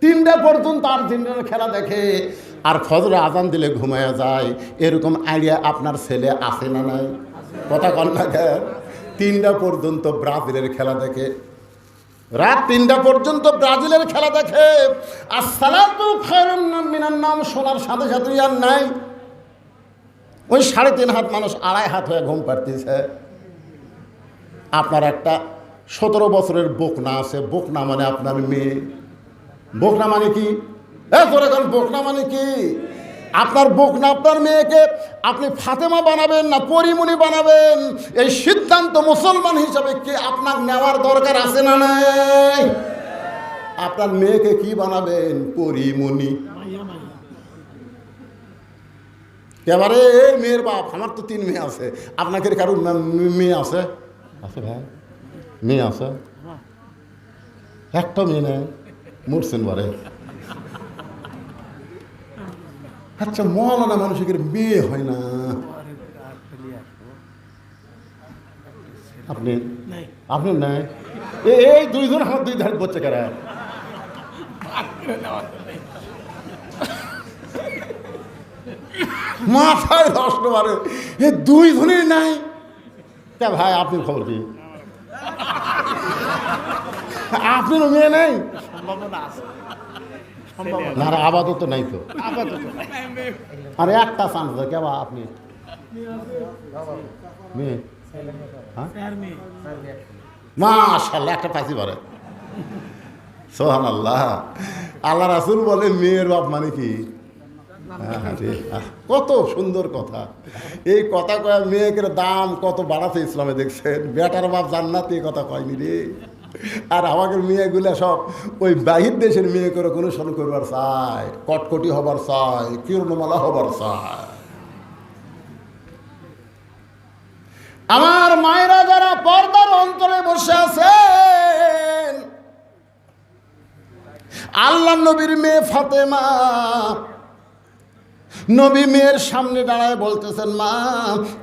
তিনটা পর্যন্ত আর আর্জেন্টিনার খেলা দেখে। আর ফজরে আজান দিলে ঘুমায়া যায়। এরকম আইডিয়া আপনার ছেলে আছে না নাই? কথা কন না তিনটা পর্যন্ত ব্রাজিলের খেলা দেখে। রাত তিনটা পর্যন্ত ব্রাজিলের খেলা দেখে। আর সালাতু মিনান নাম শোনার সাথে সাথে আর নাই। ওই সাড়ে তিন হাত মানুষ আড়াই হাত হয়ে ঘুম পাড়তেছে। আপনার একটা সতেরো বছরের বোকনা আছে। বোকনা মানে আপনার মেয়ে। বোকনা মানে কি? বোকনা মানে কি? আপনার বোকনা আপনার মেয়েকে আপনি ফাতেমা বানাবেন না পরিমণি বানাবেন? এই সিদ্ধান্ত মুসলমান হিসাবে কি আপনার নেওয়ার দরকার আছে না নাই? আপনার মেয়েকে কি বানাবেন? পরিমণি। এবারে এই মেয়ের বাপ, আমার তো তিন মেয়ে আছে। আপনাকে কারও মেয়ে আছে? আছে ভাই। মেয়ে আছে। একটা মেয়ে নেই। মরছেন বারে আচ্ছা মলানা মানুষের মেয়ে হয় না। আপনি আপনি নাই? এই দুইজন আমার দুই ধারে বলছে কারা মাথায় নষ্ট মারে। এ দুই ধনের নাই। তা ভাই আপনি খবর কি? আপনারও মেয়ে নেই? না রে, আপাতত নাই তো। আরে একটা চান্স আছে কেবা আপনি। মেয়ে। হ্যাঁ? মাশাল্লাহ একটা পাইছি পারে সোহান আল্লাহ আল্লাহ রাসুল বলে মেয়ের বাপ মানে কি? কত সুন্দর কথা। এই কথা কয় মেয়েকের দাম কত বাড়াতে ইসলামে দেখছেন? বেটার বাপ জান্নাতে এই কথা কয়নি রে। আর আমাকে মেয়েগুলা সব ওই বাহির দেশের মেয়ে করে অনুসরণ করবার চায়, কটকটি হবার চায়, কিরণমালা হবার চায়। আমার মায়েরা যারা পর্দার অন্তরে বসে আছেন, আল্লাহ নবীর মেয়ে ফাতেমা নবী মেয়ের সামনে দাঁড়ায় বলতেছেন, মা,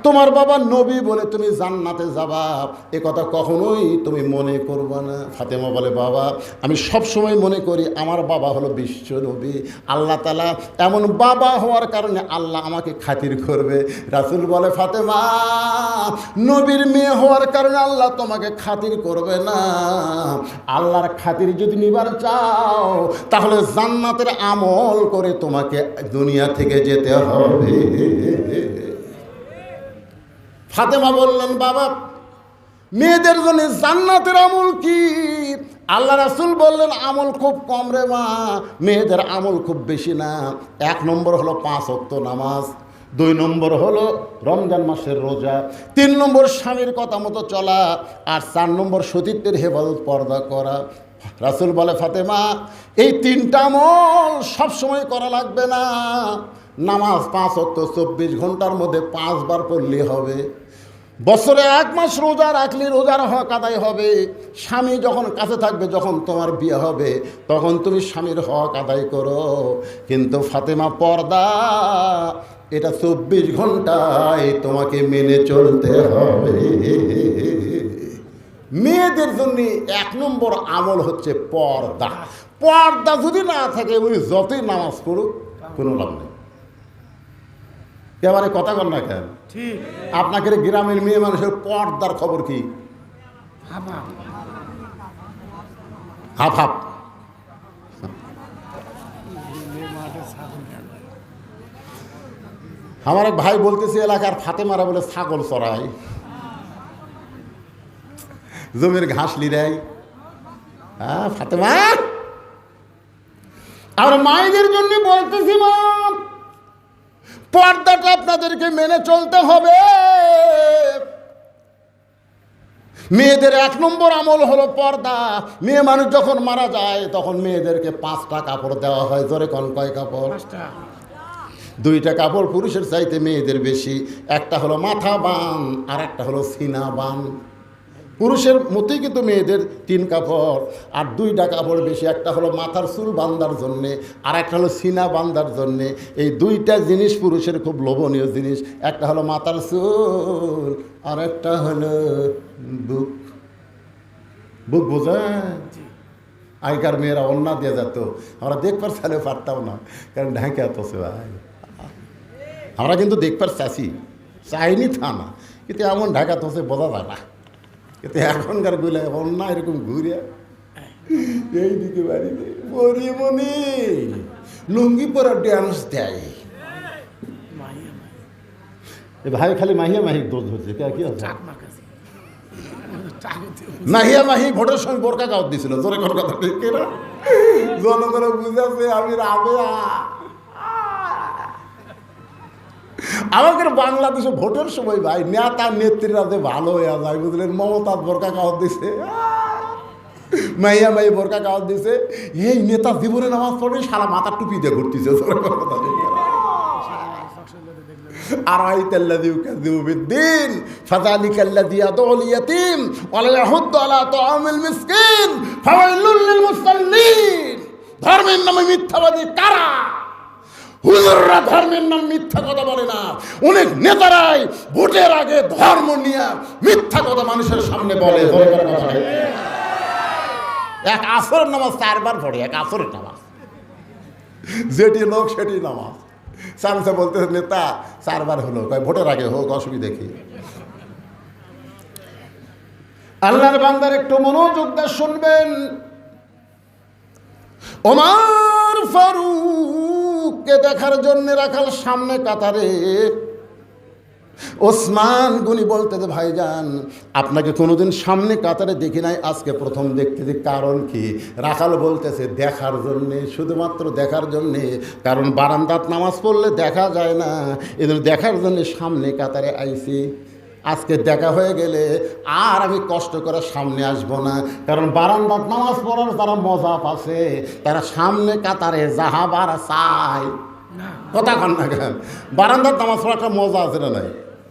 তোমার বাবা নবী বলে তুমি জান্নাতে যাবা। এ কথা কখনোই তুমি মনে করবে না। ফাতেমা বলে, বাবা, আমি সব সময় মনে করি আমার বাবা হলো বিশ্ব নবী। আল্লাহ তালা এমন বাবা হওয়ার কারণে আল্লাহ আমাকে খাতির করবে। রাসুল বলে, ফাতেমা, নবীর মেয়ে হওয়ার কারণে আল্লাহ তোমাকে খাতির করবে না। আল্লাহর খাতির যদি নিবার চাও, তাহলে জান্নাতের আমল করে তোমাকে দুনিয়া থেকে যেতে হবে? ফাতেমা বললেন, বাবা, মেয়েদের জন্য জান্নাতের আমল কি? আল্লাহ রাসুল বললেন, আমল খুব কম রে মা, মেয়েদের আমল খুব বেশি না। এক নম্বর হলো পাঁচ অক্ত নামাজ, দুই নম্বর হলো রমজান মাসের রোজা, তিন নম্বর স্বামীর কথা মতো চলা, আর চার নম্বর সতীত্বের হেফাজত পর্দা করা। রাসুল বলে, ফাতেমা, এই তিনটা আমল সবসময় করা লাগবে না। নামাজ পাঁচ অক্ত চব্বিশ ঘণ্টার মধ্যে পাঁচবার পড়লে হবে। বছরে এক মাস রোজা রাখলে রোজার হক আদায় হবে। স্বামী যখন কাছে থাকবে, যখন তোমার বিয়ে হবে, তখন তুমি স্বামীর হক আদায় করো। কিন্তু ফাতেমা পর্দা, এটা চব্বিশ ঘন্টায় তোমাকে মেনে চলতে হবে। মেয়েদের জন্য এক নম্বর আমল হচ্ছে পর্দা। পর্দা যদি না থাকে উনি যতই নামাজ পড়ুক, কোনো লাভ নেই। এবারে কথা কর না কেন? আপনাকে গ্রামের মেয়ে মানুষের পর্দার খবর কি? Half half. আমার এক ভাই বলতেছে এলাকার ফাতেমারা বলে ছাগল চড়ায়। জমির ঘাস লিরাই হ্যাঁ ফাতেমা? আর মায়েদের জন্য বলতেছি মা। পর্দাটা আপনাদেরকে মেনে চলতে হবে। মেয়েদের এক নম্বর আমল হলো পর্দা। মেয়ে মানুষ যখন মারা যায় তখন মেয়েদেরকে পাঁচটা কাপড় দেওয়া হয়। জোরে কন কয় কাপড়? দুইটা কাপড় পুরুষের চাইতে মেয়েদের বেশি। একটা হলো মাথা বান আর একটা হলো সিনা বান পুরুষের মতোই কিন্তু মেয়েদের তিন কাপড় আর দুইটা কাপড় বেশি একটা হলো মাথার চুল বান্ধার জন্যে আর একটা হলো সিনা বান্ধার জন্যে। এই দুইটা জিনিস পুরুষের খুব লোভনীয় জিনিস একটা হলো মাথার চুল আর একটা হলো বুক। বুক বোঝা? আগেকার মেয়েরা অন্যা দিয়ে যেত। আমরা দেখবার চালে পারতাম না কারণ ঢাকা তো ভাই। আমরা কিন্তু দেখবার চাষি চাইনি থা না কিন্তু এমন ঢাকা তো সে বোঝা যায় না। কিন্তু এখনকারগুলো অন্য এরকম ঘুরে। এইদিকে বাড়িতে পরিমণি লুঙ্গি পরা ড্যান্স দেয়। ভাই, খালি মাহিয়া মাহি দোষ ধরছে, কে আছে? মাহিয়া মাহি ভোটের সময় বোরকা গাওয়াত দিছিল, জোরে কথা ঠিক কিনা জনগণ বুঝাছে আমি রাবেয়া। আমাদের বাংলাদেশে ভোটের সময় ভাই নেতা নেত্রীরা যে ভালো হয়ে যায় বুঝলেন মমতা বোরকা গাওয়াত দিছে মাইয়া মাই বোরকা গাওয়াত দিছে এই নেতা জীবনে নামাজ পড়বে সারা মাথা টুপি দিয়ে ঘুরতেছে জোরে কোন কথা ঠিক কিনা أرأيت الذي يكذب بالدين فذلك الذي يدعو اليتيم ولا يحض على طعام المسكين فويل للمصلين ধর্মের নামে মিথ্যাবাদী কারা হুজুররা ধর্মের নাম মিথ্যা কথা বলে না। অনেক নেতারাই ভোটের আগে ধর্ম নিয়ে মিথ্যা কথা মানুষের সামনে বলে। এক আসরের নামাজ চারবার পড়ে, এক আসরের নামাজ। যেটি লোক সেটি নামাজ। সামসে বলতে নেতা, চারবার হলো। কয়, ভোটের আগে হোক, অসুবিধা কি? আল্লাহর বান্দার একটু মনোযোগ শুনবেন। ওমার ফারুককে দেখার জন্য রাখাল সামনে কাতারে। ওসমান গুনি বলতে ভাইজান, আপনাকে কোনোদিন সামনে কাতারে দেখি নাই, আজকে প্রথম দেখতে যে কারণ কি? রাখাল বলতেছে, দেখার জন্যে, শুধুমাত্র দেখার জন্যে, কারণ বারান্দাত নামাজ পড়লে দেখা যায় না। এদের দেখার জন্যে সামনে কাতারে আইছি। আজকে দেখা হয়ে গেলে আর আমি কষ্ট করে সামনে আসব না। কারণ বারান্দাত নামাজ পড়ার তারা মজা পাচ্ছে, তারা সামনে কাতারে যাহাবার চায় কথা কন না কেন? বারান্দার নামাজ পড়া একটা মজা আছে না নাই?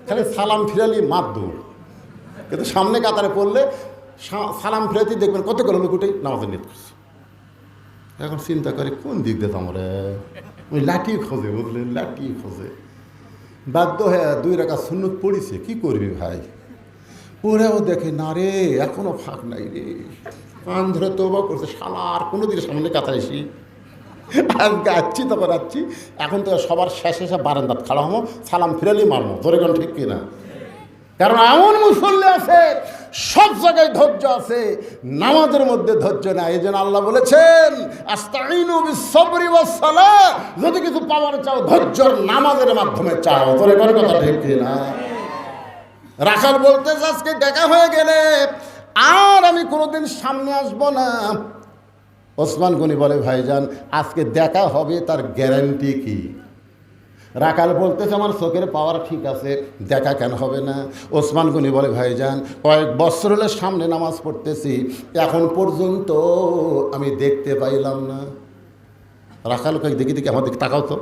খালি সালাম ফিরালি মাদ্দুর কিন্তু সামনে কাতারে পড়লে সালাম ফিরাতে দেখবেন কত করে লোক উঠে নামাজের নিত করছে। এখন চিন্তা করে কোন দিক দিয়ে তোমরা ওই লাঠি খোঁজে, বুঝলেন? লাঠি খোঁজে। বাধ্য হয়ে দুই রাখা সুন্নত পড়িছে, কি করবি ভাই? পড়েও দেখে, না রে এখনও ফাঁক নাই রে। কান ধরে তোবা করছে সালার আর কোনো দিকে সামনে কাতাইছি আজকে আসছি তারপর আসছি এখন তো সবার শেষে সব বারান্দাত খাড়া হব, সালাম ফিরালি মারবো। ধরে ঠিক কিনা? কারণ এমন মুসল্লি আছে সব জায়গায় ধৈর্য আছে, নামাজের মধ্যে ধৈর্য নাই। এই জন্য আল্লাহ বলেছেন যদি কিছু পাওয়ার চাও, ধৈর্য নামাজের মাধ্যমে চাও। তোরে কোন কথা ঠিক কিনা রাখাল বলতে, আজকে দেখা হয়ে গেলে আর আমি কোনোদিন সামনে আসব না। ওসমান গনি বলে, ভাইজান, আজকে দেখা হবে, তার গ্যারান্টি কি? রাখাল বলতেছে, আমার চোখের পাওয়ার ঠিক আছে, দেখা কেন হবে না? ওসমান গনি বলে ভাইজান কয়েক বছর হলে সামনে নামাজ পড়তেছি, এখন পর্যন্ত আমি দেখতে পাইলাম না। রাখাল কয়েক দেখি দেখি আমার দিকে তাকাও তো।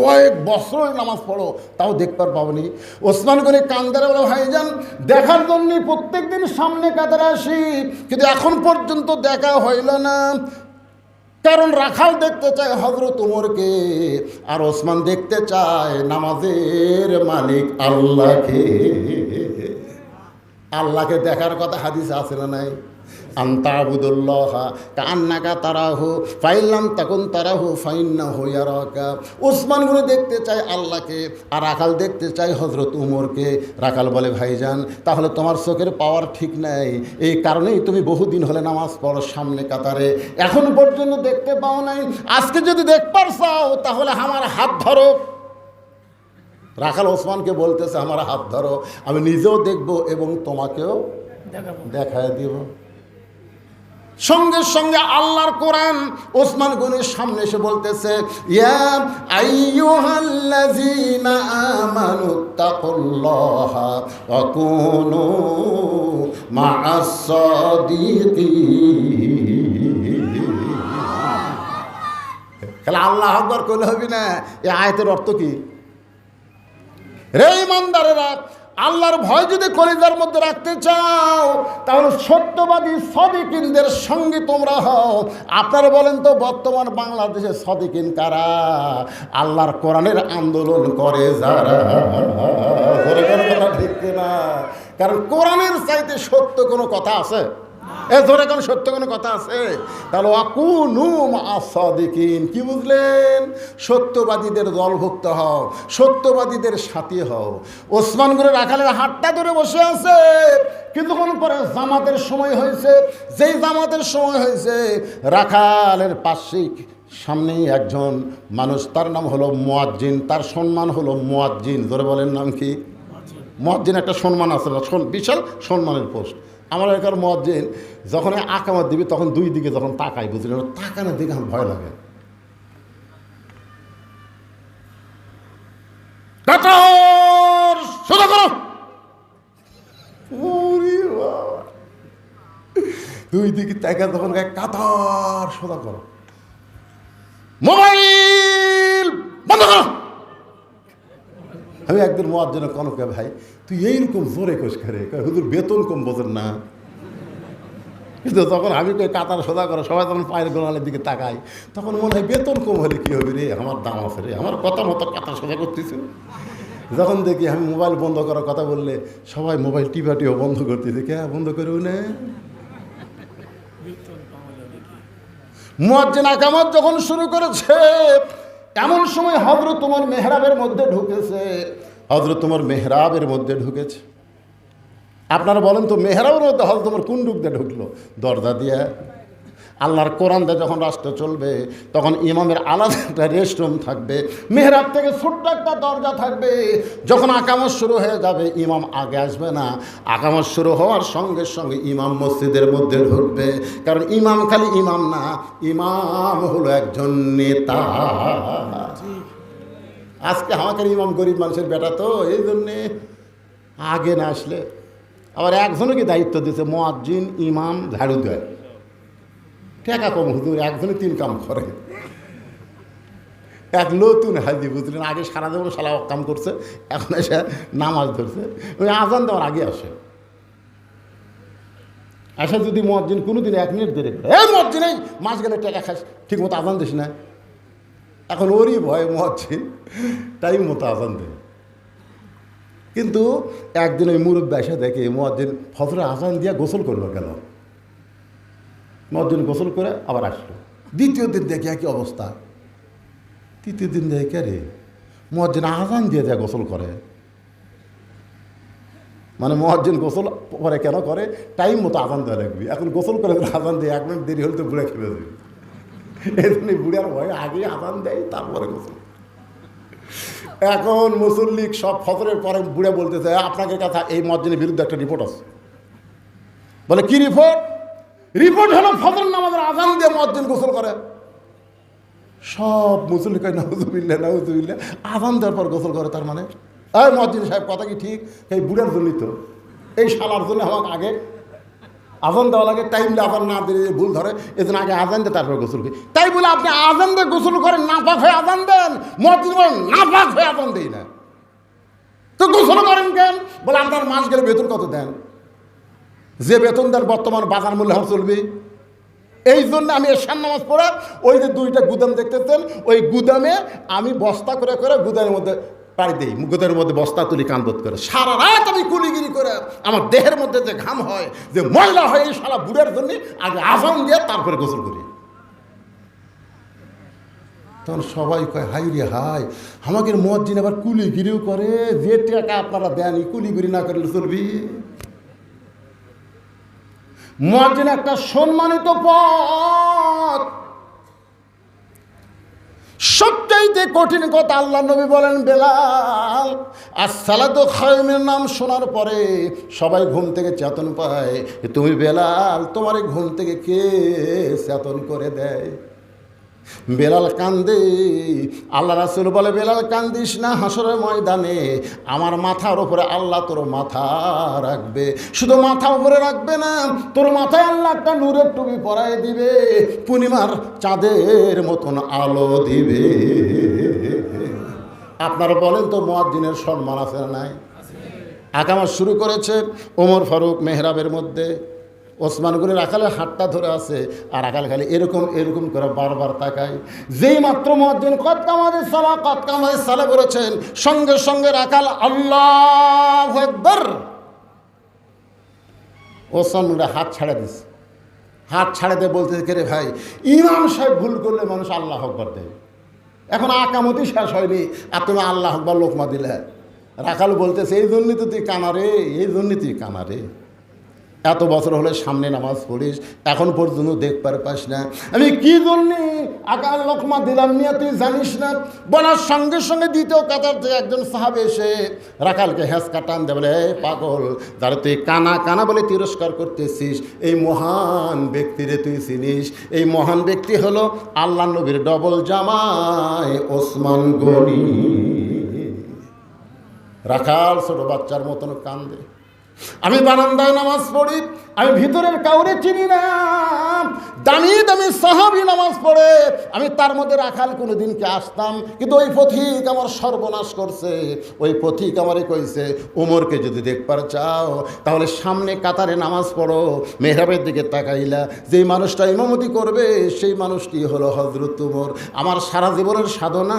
কয়েক বছর নামাজ পড়ো, তাও দেখবার পাবনি ওসমান করে কান্দারে বলে ভাইজান দেখার জন্য প্রত্যেক দিন সামনে কাতারে আসি, কিন্তু এখন পর্যন্ত দেখা হইল না। কারণ রাখাল দেখতে চায় হজরত উমরকে, আর ওসমান দেখতে চায় নামাজের মালিক আল্লাহকে। আল্লাহকে দেখার কথা হাদিস আছে না নাই? আন্তাবুদুল্লাহ কান্নাকা তারাহু ফাইলাম তখন তারাহু ফাইন্না হইয়ারকা ওসমানগুলো দেখতে চায় আল্লাহকে আর রাখাল দেখতে চায় হজরত উমরকে। রাখাল বলে ভাইজান তাহলে তোমার চোখের পাওয়ার ঠিক নাই। এই কারণেই তুমি বহুদিন হলে নামাজ পড়ো সামনে কাতারে। এখন পর্যন্ত দেখতে পাও নাই। আজকে যদি দেখবার চাও তাহলে আমার হাত ধরো। রাখাল ওসমানকে বলতেছে আমার হাত ধরো। আমি নিজেও দেখব এবং তোমাকেও দেখায় দিব। সঙ্গে সঙ্গে আল্লাহর কোরআন ওসমান গনির সামনে এসে বলতেছে তাহলে আল্লাহ আকবর করলে হবি না, এই আয়তের অর্থ কি? রে ইমানদারেরা আল্লাহর ভয় যদি কলিজার মধ্যে রাখতে চাও, তাহলে সত্যবাদী সদিকিনদের সঙ্গে তোমরা হও। আপনারা বলেন তো, বর্তমান বাংলাদেশে সদিকিন কারা? আল্লাহর কোরআনের আন্দোলন করে যারা। ঠিক না কারণ কোরআনের চাইতে সত্য কোনো কথা আছে? এ ধরে কোনো সত্য কোনো কথা আছে? তাহলে অকুনু আসাদিকিন কি বুঝলেন? সত্যবাদীদের দলভুক্ত হও, সত্যবাদীদের সাথী হও। ওসমান করে রাখালের হাতটা ধরে বসে আছে। কিছুক্ষণ পরে জামাতের সময় হয়েছে? যেই জামাতের সময় হয়েছে, রাখালের পার্শ্বিক সামনেই একজন মানুষ, তার নাম হলো মোয়াজ্জিন, তার সম্মান হলো মোয়াজ্জিন। ধরে বলেন নাম কি? মোয়াজ্জিন। একটা সম্মান আছে বিশাল সম্মানের পোস্ট। আমার এলাকার মহাজ্জিন যখন আকামাত দিবি, তখন দুই দিকে যখন তাকাই বুঝলেন? তাকানোর দিকে আমার ভয় লাগে। দুই দিকে তাকা তখন কাতার, সোজা করো। মোবাইল বন্ধ করো! আমি একদিন মহার জন্য কনকে ভাই, তুই এইরকম জোরে কোষ করে হুজুর, বেতন কম বোঝেন না। কিন্তু তখন আমি কই কাতার সোজা করে সবাই তখন পায়ের গোড়ালের দিকে তাকাই, তখন মনে হয় বেতন কম হলে কী হবে রে? আমার দাম আছে রে। আমার কথা মতো কাতার সোজা করতেছে। যখন দেখি আমি মোবাইল বন্ধ করার কথা বললে সবাই মোবাইল টিভা টিপাটিও বন্ধ করতেছে। কে বন্ধ করেও না? মুয়াজ্জিন আকামত যখন শুরু করেছে এমন সময় হজরত তোমার মেহরাবের মধ্যে ঢুকেছে। হজরত তোমার মেহরাবের মধ্যে ঢুকেছে। আপনারা বলেন তো, মেহরাবের মধ্যে হজরত তোমার কোন ঢুকতে ঢুকলো? দরজা দিয়ে। আল্লাহর কোরআন দিয়ে যখন রাষ্ট্র চলবে, তখন ইমামের আলাদা একটা রেস্টরুম থাকবে, মেহরাব থেকে ছোট্ট একটা দরজা থাকবে। যখন আকামত শুরু হয়ে যাবে, ইমাম আগে আসবে না। আকামত শুরু হওয়ার সঙ্গে সঙ্গে ইমাম মসজিদের মধ্যে ঢুকবে। কারণ ইমাম খালি ইমাম না, ইমাম হলো একজন নেতা। আজকে আমাকে ইমাম গরিব মানুষের বেটা তো, এই জন্যে আগে না আসলে। আবার একজনকে দায়িত্ব দিয়েছে? মোয়াজ্জিন, ইমাম, ঝাড়ু দেয়। টাকা কম হুজুর একজনে তিন কাম করে। এক নতুন হাজি, বুঝলেন? আগে সারা জীবন সালা কাম করছে, এখন এসে নামাজ ধরছে। ওই আজান দেওয়ার আগে আসে। আসে যদি মসজিদ কোনো দিন এক মিনিট দেরি করে, এই মসজিদ এই মাস গেলে টাকা খাস ঠিক মতো আজান দিস না। এখন ওরই ভয় মসজিদ টাইম মতো আজান দেয়। কিন্তু একদিন ওই মুরব্বী এসে দেখে মসজিদ ফজরে আজান দিয়া গোসল করল গেল মসজিদ গোসল করে আবার আসলো। দ্বিতীয় দিন দেখে একই অবস্থা। তৃতীয় দিন দেখে রে মসজিদ আজান দিয়ে যায় গোসল করে। মানে মহাজ্জিন গোসল পরে কেন করে? টাইম মতো আজান দেওয়া লাগবে। এখন গোসল করে আজান দিয়ে, এক মিনিট দেরি হলে তো বুড়ে খেয়ে যাবে। এই জন্য বুড়ার ভয়ে আগে আজান দেয়, তারপরে গোসল। এখন মুসল্লিক সব ফজরের পরে বুড়ে বলতেছে আপনাকে কথা এই মসজিদের বিরুদ্ধে একটা রিপোর্ট আছে। বলে, কি রিপোর্ট রিপোর্ট হলো ফজর নামাজের আজান দিয়ে মসজিদ গোসল করে। সব মুসল্লি কয় নাউজুবিল্লা নাউজুবিল্লা আজান দেওয়ার পর গোসল করে তার মানে। এই মসজিদ সাহেব, কথা কি ঠিক? এই বুড়ার জন্যই তো। এই শালার জন্য আমাকে আগে আজান দেওয়া লাগে টাইমলে আজান না দিলে ভুল ধরে, এই জন্য আগে আজান দিয়ে তারপর গোসল করি। তাই বলে আপনি আজান দিয়ে গোসল করেন নাপাক হয়ে আজান দেন। মসজিদ বলেন নাপাক হয়ে আজান দেই না। তো গোসল করেন কেন? বলে, আপনার মাস গেলে বেতন কত দেন? যে বেতন দেন বর্তমান বাজার মূল্য হার চলবে। এই জন্য আমি এশার নামাজ পড়ে, ওই যে দুইটা গুদাম দেখতেছেন, ওই গুদামে আমি বস্তা করে করে গুদামের মধ্যে পাড়ি দিই, গুদামের মধ্যে বস্তা তুলি কান্দত করে। সারা রাত আমি কুলিগিরি করে, আমার দেহের মধ্যে যে ঘাম হয়, যে ময়লা হয়, এই সারা বুড়ের জন্য আগে আজান দিয়ে তারপরে গোসল করি। তখন সবাই কয়, হাই রে হাই আমাকে মসজিদ আবার কুলিগিরিও করে, যে টাকা আপনারা দেন কুলিগিরি না করলে চলবি? মুয়াজ্জিন একটা সম্মানিত পথ। সবচাইতে কঠিন কথা আল্লাহ নবী বলেন, বেলাল, আর সালাদু খায়মের নাম শোনার পরে সবাই ঘুম থেকে চেতন পায় তুমি বেলাল, তোমার ঘুম থেকে কে চেতন করে দেয়? বেলাল কান্দে, আল্লাহ রাসুল বলে, বেলাল, কান্দিস না হাসরের ময়দানে, আমার মাথার ওপরে আল্লাহ তোর মাথা রাখবে। শুধু মাথা উপরে রাখবে না, তোর মাথায় আল্লাহ একটা নূরের টুপি পরাই দিবে, পূর্ণিমার চাঁদের মতন আলো দিবে। আপনারা বলেন তো মহাদ্দিনের সম্মান আছে নাই? আকামাত শুরু করেছে ওমর ফারুক মেহরাবের মধ্যে। ওসমান করে রাখালে হাতটা ধরে আছে, আর আকাল খালি এরকম এরকম করে বারবার তাকায়। যেই মাত্র মহাদ্দিন কত কামাদের সালা কত কামাদের সালা করেছেন সঙ্গে সঙ্গে রাখাল আল্লাহ ওসমান করে হাত ছাড়া দিছে। হাত ছাড়াতে বলতে রে ভাই, ইমাম সাহেব ভুল করলে মানুষ আল্লাহ আকবর দেয়। এখন আকামতি শেষ হয়নি আর তুমি আল্লাহ আকবর লোকমা দিলে রাখাল বলতেছে, এই জন্যই তো তুই কানারে এই জন্যই তুই কানারে এত বছর হলে সামনে নামাজ পড়িস, এখন পর্যন্ত দেখবার পাস না। আমি কি জন্যে আকাল লোকমা দিলাম নিয়ে তুই জানিস না? বলার সঙ্গে সঙ্গে দ্বিতীয় কাতার থেকে একজন সাহাবে এসে রাখালকে হেঁচকা টান দে বলে পাগল, যারা তুই কানা কানা বলে তিরস্কার করতেছিস, এই মহান ব্যক্তিরে তুই চিনিস। এই মহান ব্যক্তি হলো আল্লাহ নবীর ডবল জামাই ওসমান গনি। রাখাল ছোট বাচ্চার মতন কান্দে। আমি বারান্দায় নামাজ পড়ি আমি ভিতরের কাউরে চিনি না। দামি দামি সাহাবি নামাজ পড়ে। আমি তার মধ্যে রাখাল কোনো দিনকে আসতাম, কিন্তু ওই পথিক আমার সর্বনাশ করছে। ওই পথিক আমারে কইছে ওমরকে যদি দেখবার চাও, তাহলে সামনে কাতারে নামাজ পড়ো, মেহরাবের দিকে তাকাইলা। যেই মানুষটা ইমামতি করবে, সেই মানুষটি হলো হজরত উমর। আমার সারা জীবনের সাধনা,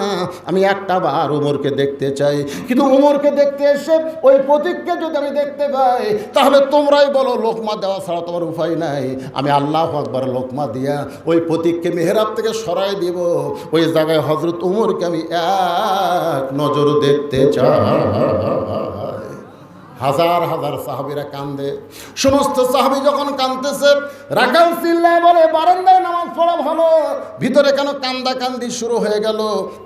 আমি একটা বার উমরকে দেখতে চাই। কিন্তু উমরকে দেখতে এসে ওই পথিককে যদি আমি দেখতে পাই, তাহলে তোমরাই বলো লোকমা দেওয়া ছাড়া তোমার উপায় নাই। আমি আল্লাহ আকবার লোকমা দিয়া ওই প্রতীককে মেহরাব থেকে সরাই দিব। ওই জায়গায় হজরত উমরকে আমি এক নজর দেখতে চাই। হাজার হাজার সাহাবিরা কান্দে। সমস্ত সাহাবি যখন কান্দতেছে রাখাল সিল্লা বলে, বারান্দায় নামাজ ভিতরে কেন কান্দা কান্দি শুরু হয়ে গেল?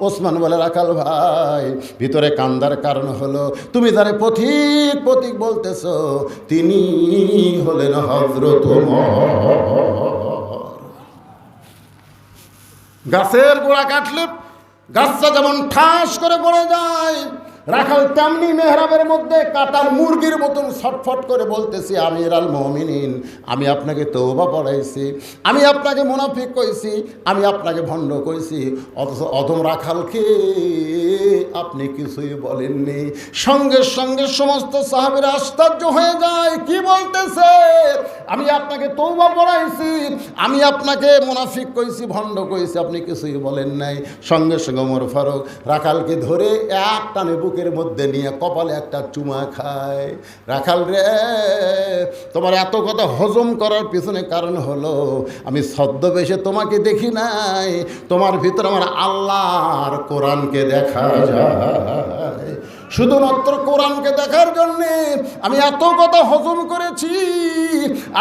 ওসমান বলে, রাখাল ভাই, ভিতরে কান্দার কারণ হলো, তুমি যারে পথিক পথিক বলতেছ, তিনি হলেন হজরত গাছের গোড়া কাটলে গাছটা যেমন ঠাস করে পড়ে যায় রাখাল তেমনি মেহরাবের মধ্যে কাটার মুরগির মতন ছটফট করে বলতেছি আমির আল মমিনিন, আমি আপনাকে তৌবা পড়াইছি, আমি আপনাকে মুনাফিক কইছি, আমি আপনাকে ভণ্ড কইছি। অথচ অধম রাখালকে আপনি কিছুই বলেননি। সঙ্গে সঙ্গে সমস্ত সাহাবের আশ্চর্য হয়ে যায়, কি বলতেছে? আমি আপনাকে তৌবা পড়াইছি, আমি আপনাকে মুনাফিক কইছি, ভণ্ড কইছি, আপনি কিছুই বলেন নাই। সঙ্গে সঙ্গে ওমর ফারুক রাখালকে ধরে এক টানে বুকের মধ্যে নিয়ে কপালে একটা চুমা খায়। রাখাল রে, তোমার এত কথা হজম করার পিছনে কারণ হলো, আমি ছদ্মবেশে তোমাকে দেখি নাই। তোমার ভিতরে আমার আল্লাহর কোরআনকে দেখা যায়। শুধুমাত্র কোরআনকে দেখার জন্যে আমি এত কথা হজম করেছি।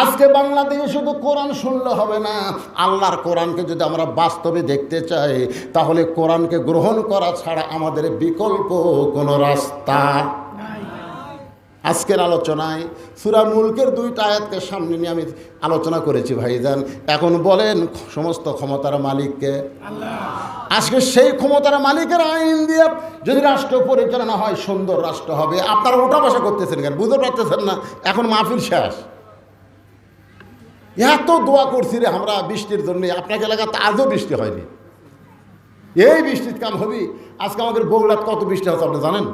আজকে বাংলাদেশে শুধু কোরআন শুনলে হবে না, আল্লাহর কোরআনকে যদি আমরা বাস্তবে দেখতে চাই, তাহলে কোরআনকে গ্রহণ করা ছাড়া আমাদের বিকল্প কোনো রাস্তা। আজকের আলোচনায় সুরা মুলকের দুইটা আয়াতকে সামনে নিয়ে আমি আলোচনা করেছি ভাইজান। এখন বলেন সমস্ত ক্ষমতার মালিককে। আজকে সেই ক্ষমতার মালিকের আইন দিয়ে যদি রাষ্ট্র পরিচালনা হয় সুন্দর রাষ্ট্র হবে। আপনারা ওটা বসা করতেছেন কেন? বুঝতে পারতেছেন না? এখন মাহফিল শেষ। এত দোয়া করছি রে আমরা বৃষ্টির জন্য। আপনাকে এলাকাতে আজও বৃষ্টি হয়নি। এই বৃষ্টির কাম হবি। আজকে আমাদের বগুড়াত কত বৃষ্টি হচ্ছে আপনি জানেন।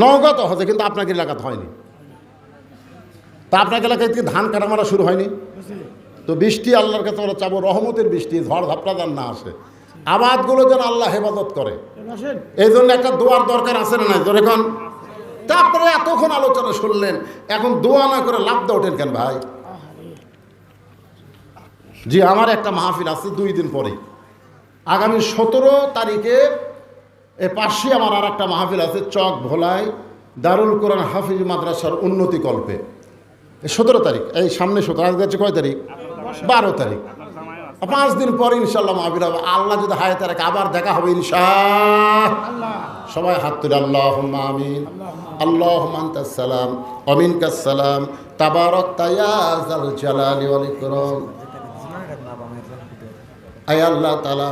নওগাঁ তো হচ্ছে কিন্তু আপনাকে এলাকাতে হয়নি। তা আপনাকে এলাকায় কি ধান কাটা মারা শুরু হয়নি? তো বৃষ্টি আল্লাহর কাছে আমরা চাবো, রহমতের বৃষ্টি, ঝড় ঝাপটা যেন না আসে। আবাদগুলো যেন আল্লাহ হেফাজত করে। এই জন্য একটা দোয়ার দরকার আছে না নাই? এখন তা আপনারা এতক্ষণ আলোচনা শুনলেন, এখন দোয়া না করে লাভ দিয়ে ওঠেন কেন ভাই? জি, আমার একটা মাহফিল আছে দুই দিন পরে। আগামী সতেরো তারিখে এ পাশে আমার আর একটা মাহফিল আছে, চক ভোলায় দারুল কোরআন হাফিজ মাদ্রাসার উন্নতি কল্পে। সতেরো তারিখ, এই সামনে সতেরো, আজকে হচ্ছে কয় তারিখ? বারো তারিখ। পাঁচ দিন পরে ইনশাল্লাহ মাহফিল হবে। আল্লাহ যদি হায়াতে রাখে, আবার দেখা হবে ইনশা সবাই হাত তুলে আল্লাহ আমিন। আল্লাহ সালাম অমিন কাসালাম তাবারক তায়াজাল জালালি আয় আল্লাহ তালা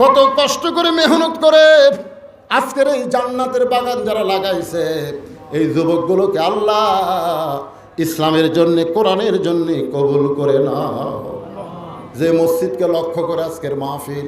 কত কষ্ট করে মেহনত করে। আজকের এই জান্নাতের বাগান যারা লাগাইছে, এই যুবকগুলোকে আল্লাহ ইসলামের জন্যে, কোরআনের জন্যে কবুল করে না যে মসজিদকে লক্ষ্য করে আজকের মাহফিল